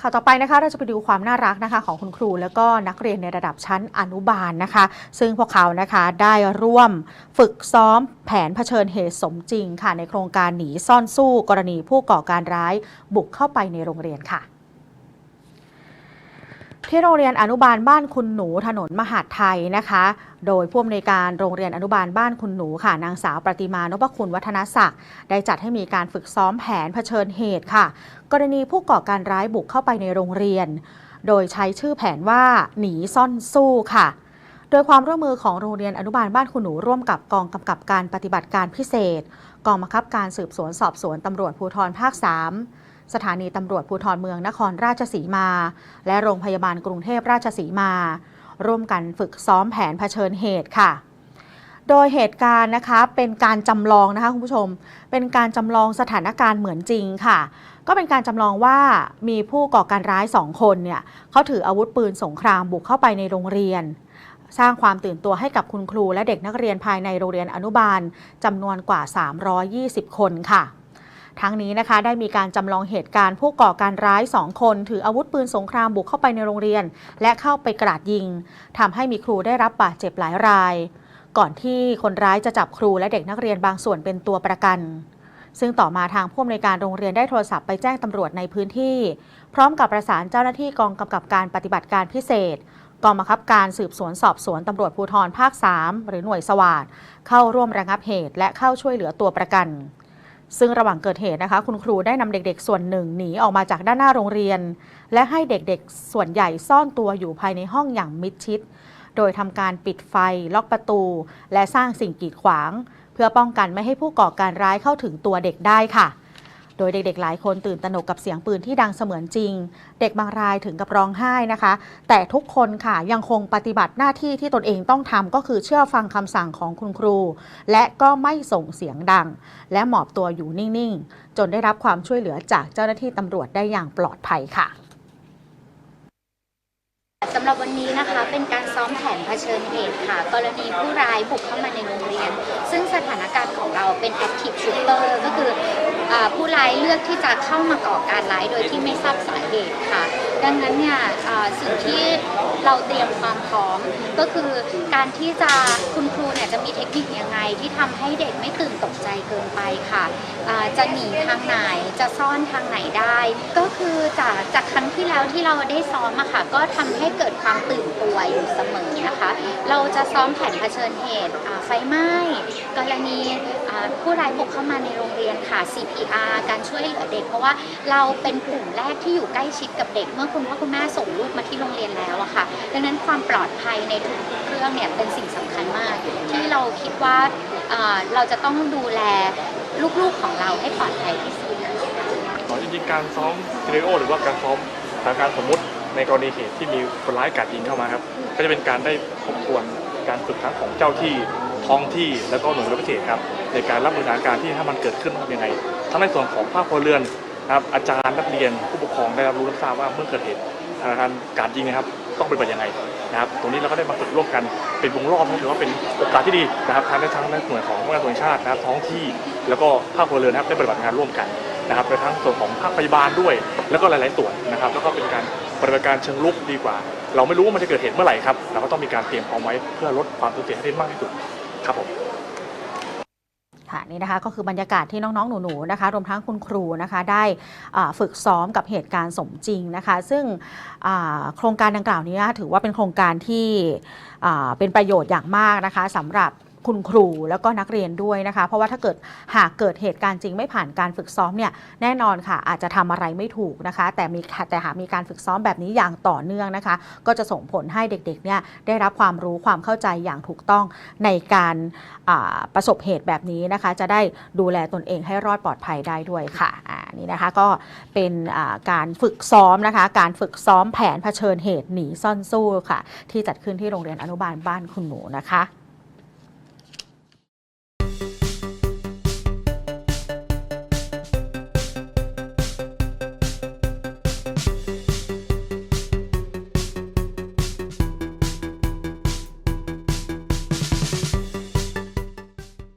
ข่าวต่อไปนะคะเราจะไปดูความน่ารักนะคะของคุณครูแล้วก็นักเรียนในระดับชั้นอนุบาลนะคะ ซึ่งพวกเขานะคะได้ร่วมฝึกซ้อมแผนเผชิญเหตุสมจริงค่ะในโครงการหนีซ่อนสู้กรณีผู้ก่อการร้ายบุกเข้าไปในโรงเรียนค่ะ ที่โรงเรียนอนุบาลบ้านคุณหนูถนนมหาดไทยนะคะ โดยผู้อำนวยการโรงเรียนอนุบาลบ้านคุณหนูค่ะ นางสาวประติมานพคุณวัฒนศักดิ์ได้จัดให้มีการฝึกซ้อมแผนเผชิญเหตุค่ะ กรณีผู้ก่อการร้ายบุกเข้าไปในโรงเรียน โดยใช้ชื่อแผนว่าหนีซ่อนสู้ค่ะโดยความร่วมมือของโรงเรียนอนุบาลบ้านคุณหนูร่วมกับกองกำกับการปฏิบัติการพิเศษ กองบังคับการสืบสวนสอบสวนตำรวจภูธรภาค 3 สถานีตำรวจภูธรเมืองนครราชสีมา และโรงพยาบาลกรุงเทพราชสีมา ร่วมกันฝึกซ้อมแผนเผชิญเหตุค่ะ โดยเหตุการณ์นะคะเป็นการจำลองนะคะคุณผู้ชม เป็นการจำลองสถานการณ์เหมือนจริงค่ะ ก็เป็นการจำลองว่ามีผู้ก่อการร้ายสองคนเนี่ยเขาถืออาวุธปืนสงครามบุกเข้าไปในโรงเรียนสร้างความตื่นตัวให้กับคุณครูและเด็กนักเรียนภายในโรงเรียนอนุบาลจำนวนกว่า 320 คนค่ะ ทั้งนี้นะคะได้มีการจำลองเหตุการณ์ผู้ก่อการร้าย 2 คน ถืออาวุธปืนสงครามบุกเข้าไปในโรงเรียน และเข้าไปกราดยิงทำให้มีครูได้รับบาดเจ็บหลายราย ก่อนที่คนร้ายจะจับครูและเด็กนักเรียนบางส่วนเป็นตัวประกันซึ่งต่อมาทางผู้อำนวยการโรงเรียนได้โทรศัพท์ไปแจ้งตำรวจในพื้นที่ พร้อมกับประสานเจ้าหน้าที่กองกำกับการปฏิบัติการพิเศษ กองบังคับการสืบสวนสอบสวนตำรวจภูธรภาค 3 หรือหน่วยสวาดเข้าร่วมระงับเหตุและเข้าช่วยเหลือตัวประกัน ซึ่งระหว่างเกิดเหตุนะคะ คุณครูได้นำเด็กๆ ส่วนหนึ่งหนีออกมาจากด้านหน้าโรงเรียน และให้เด็กๆ ส่วนใหญ่ซ่อนตัวอยู่ภายในห้องอย่างมิดชิด โดยทำการปิดไฟ ล็อกประตู และสร้างสิ่งกีดขวาง เพื่อป้องกันไม่ให้ผู้ก่อการร้ายเข้าถึงตัวเด็กได้ค่ะ โดยเด็กๆ หลายคนตื่นตระหนกกับเสียงปืนที่ดังเสมือนจริง เด็กบางรายถึงกับร้องไห้นะคะ แต่ทุกคนค่ะยังคงปฏิบัติหน้าที่ที่ตนเองต้องทำก็คือเชื่อฟังคำสั่งของคุณครู และก็ไม่ส่งเสียงดัง และหมอบตัวอยู่นิ่งๆ จนได้รับความช่วยเหลือจากเจ้าหน้าที่ตำรวจได้อย่างปลอดภัยค่ะสำหรับวันนี้นะคะเป็นการซ้อมแผนเผชิญเหตุค่ะ กรณีผู้ร้ายบุกเข้ามาในโรงเรียน ซึ่งสถานการณ์ของเราเป็น active shooter ก็คืออาผู้ร้ายเลือกที่จะเข้ามาก่อการร้ายโดยที่ไม่ทราบสาเหตุค่ะ ดังนั้นเนี่ยสิ่งที่ เราเตรียมความพร้อม ก็คือการที่จะคุณครูเนี่ยจะมีเทคนิคยังไงที่ทำให้เด็กไม่ตื่นตกใจเกินไปค่ะจะหนีทางไหนจะซ่อนทางไหนได้ ก็คือจากจากครั้งที่แล้วที่เราได้ซ้อมอะค่ะ ก็ทำให้เกิดความตื่นตัวอยู่เสมอนะคะ เราจะซ้อมแผนเผชิญเหตุไฟไหม้กรณีผู้ร้ายบุกเข้ามาในโรงเรียนค่ะ CPR การช่วยเหลือเด็ก เพราะว่าเราเป็นกลุ่มแรกที่อยู่ใกล้ชิดกับเด็ก เมื่อคุณพ่อคุณแม่ส่งลูกมาที่โรงเรียนแล้วอะค่ะดังนั้นความปลอดภัยในทุกๆเรื่องเนี่ยเป็นสิ่งสำคัญมาก ที่เราคิดว่าเราจะต้องดูแลลูกๆของเราให้ปลอดภัยที่สุดอ๋อจริงๆการซ้อมซีเรโอหรือว่าการซ้อมสถานการณ์สมมติในกรณีเหตุที่มีคนร้ายกราดยิงเข้ามาครับ ก็จะเป็นการได้ทบทวนการฝึกทั้งของเจ้าที่ท้องที่แล้วก็หน่วยรบพิเศษครับ ในการรับมือสถานการณ์ที่ถ้ามันเกิดขึ้นทำยังไง ทั้งในส่วนของภาคพลเรือนครับอาจารย์นักเรียนผู้ปกครองได้รับรู้รับทราบว่าเมื่อเกิดเหตุ การการยิงนะครับต้องเปฏิบัติยังไงนะครับตรงนี้เราก็ได้มาฝึกร่วมกันเป็นวงรอบนะถือว่าเป็นโอกาสที่ดีนะครับทั้งในทั้งในหน่วยของงานส่วนชาตินะครับท้องที่แล้วก็ภาคพลเรือนนะครับได้ปฏิบัติงานร่วมกันนะครับในทั้งส่วนของภาคพยาบาลด้วย แล้วก็หลาย ๆ ส่วนนะครับ แล้วก็เป็นการปฏิบัติการเชิงลุกดีกว่า เราไม่รู้ว่ามันจะเกิดเหตุเมื่อไหร่ครับเราก็ต้องมีการเตรียมพร้อมไว้เพื่อลดความสูญเสียให้ได้มากที่สุดครับผม ค่ะนี่นะคะก็คือบรรยากาศที่น้องๆ หนูๆนะคะรวมทั้งคุณครูนะคะได้ฝึกซ้อมกับเหตุการณ์สมจริงนะคะ ซึ่งโครงการดังกล่าวนี้ถือว่าเป็นโครงการที่เป็นประโยชน์อย่างมากนะคะสำหรับ คุณครูแล้วก็นักเรียนด้วยนะคะ เพราะว่าถ้าเกิดหากเกิดเหตุการณ์จริงไม่ผ่านการฝึกซ้อมเนี่ยแน่นอนค่ะ อาจจะทำอะไรไม่ถูกนะคะ แต่มีแต่หากมีการฝึกซ้อมแบบนี้อย่างต่อเนื่องนะคะ ก็จะส่งผลให้เด็กๆเนี่ยได้รับความรู้ความเข้าใจอย่างถูกต้องในการประสบเหตุแบบนี้นะคะ จะได้ดูแลตนเองให้รอดปลอดภัยได้ด้วยค่ะอ่านี่นะคะก็เป็นการฝึกซ้อมนะคะ การฝึกซ้อมแผนเผชิญเหตุหนีซ่อนสู้ค่ะ ที่จัดขึ้นที่โรงเรียนอนุบาลบ้านคุณหนูนะคะ